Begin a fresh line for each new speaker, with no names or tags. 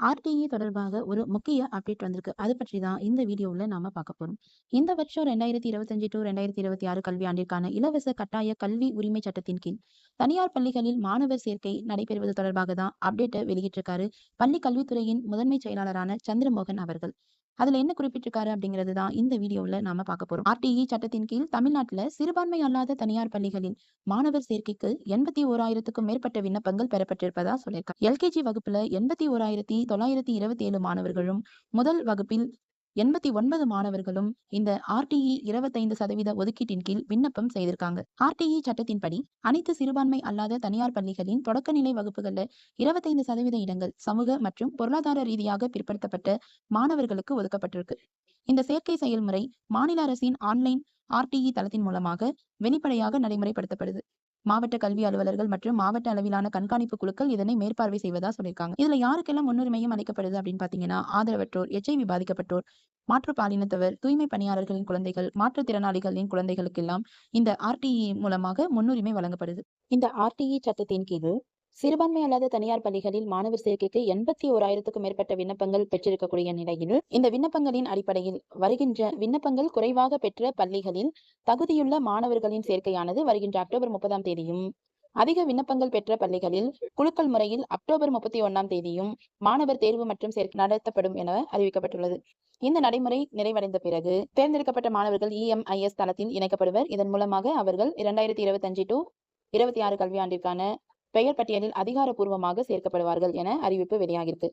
RTE தொடர்பாக ஒரு முக்கிய அப்டேட் வந்திருக்கு. அது பற்றி தான் இந்த வீடியோவில் நாம பார்க்க போறோம். இந்த வருஷம் 2025 டூ 2026 கல்வியாண்டிற்கான இலவச கட்டாய கல்வி உரிமை சட்டத்தின் கீழ் தனியார் பள்ளிகளில் மாணவர் சேர்க்கை நடைபெறுவது தொடர்பாக தான் அப்டேட்டை வெளியிட்டிருக்காரு பள்ளி கல்வித்துறையின் முதன்மை செயலாளரான சந்திரமோகன் அவர்கள். அதுல என்ன குறிப்பிட்டிருக்காரு அப்படிங்கிறது தான் இந்த வீடியோவுல நாம பார்க்க போறோம். ஆர்டிஇ சட்டத்தின் கீழ் தமிழ்நாட்டுல சிறுபான்மை அல்லாத தனியார் பள்ளிகளில் மாணவர் சேர்க்கைக்கு 81,000க்கும் மேற்பட்ட விண்ணப்பங்கள் பெறப்பட்டிருப்பதா சொல்லியிருக்காங்க. எல்கேஜி வகுப்புல 81,927 மாணவர்களும், முதல் வகுப்பில் 89 மாணவர்களும் இந்த ஆர்டிஇ 25% ஒதுக்கீட்டின் கீழ் விண்ணப்பம் செய்திருக்காங்க. ஆர்டிஇ சட்டத்தின்படி அனைத்து சிறுபான்மை அல்லாத தனியார் பள்ளிகளின் தொடக்கநிலை வகுப்புகள்ல 25% இடங்கள் சமூக மற்றும் பொருளாதார ரீதியாக பிற்படுத்தப்பட்ட மாணவர்களுக்கு ஒதுக்கப்பட்டிருக்கு. இந்த சேர்க்கை செயல்முறை மாநில அரசின் ஆன்லைன் ஆர்டிஇ தளத்தின் மூலமாக வெளிப்படையாக நடைமுறைப்படுத்தப்படுது. மாவட்ட கல்வி அலுவலர்கள் மற்றும் மாவட்ட அளவிலான கண்காணிப்பு குழுக்கள் இதனை மேற்பார்வை செய்வதா சொல்லியிருக்காங்க. இதுல யாருக்கெல்லாம் முன்னுரிமையும் அளிக்கப்படுது அப்படின்னு பாத்தீங்கன்னா ஆதரவற்றோர், எச்ஐவி பாதிக்கப்பட்டோர், மாற்றுப்பாலினத்தவர் தூய்மை பணியாளர்களின் குழந்தைகள், மாற்றுத்திறனாளிகளின் குழந்தைகளுக்கெல்லாம் இந்த ஆர்டிஇ மூலமாக முன்னுரிமை வழங்கப்படுது. இந்த ஆர்டிஇ சட்டத்தின் கீழ் சிறுபான்மை அல்லாத தனியார் பள்ளிகளில் மாணவர் சேர்க்கைக்கு 81,000க்கும் மேற்பட்ட விண்ணப்பங்கள் பெற்றிருக்கக்கூடிய நிலையில் இந்த விண்ணப்பங்களின் அடிப்படையில் வருகின்ற விண்ணப்பங்கள் குறைவாக பெற்ற பள்ளிகளில் தகுதியுள்ள மாணவர்களின் சேர்க்கையானது வருகின்ற அக்டோபர் 30ஆம் தேதியும் அதிக விண்ணப்பங்கள் பெற்ற பள்ளிகளில் குழுக்கள் முறையில் அக்டோபர் 31ஆம் தேதியும் மாணவர் தேர்வு மற்றும் சேர்க்கை நடத்தப்படும் என அறிவிக்கப்பட்டுள்ளது. இந்த நடைமுறை நிறைவடைந்த பிறகு தேர்ந்தெடுக்கப்பட்ட மாணவர்கள் இஎம்ஐஎஸ் தளத்தில் இணைக்கப்படுவர். இதன் மூலமாக அவர்கள் இரண்டாயிரத்தி இருபத்தி அஞ்சு டு இருபத்தி ஆறு கல்வியாண்டிற்கான பெயர் பட்டியலில் அதிகாரப்பூர்வமாக சேர்க்கப்படுவார்கள் என அறிவிப்பு வெளியாகிருக்கு.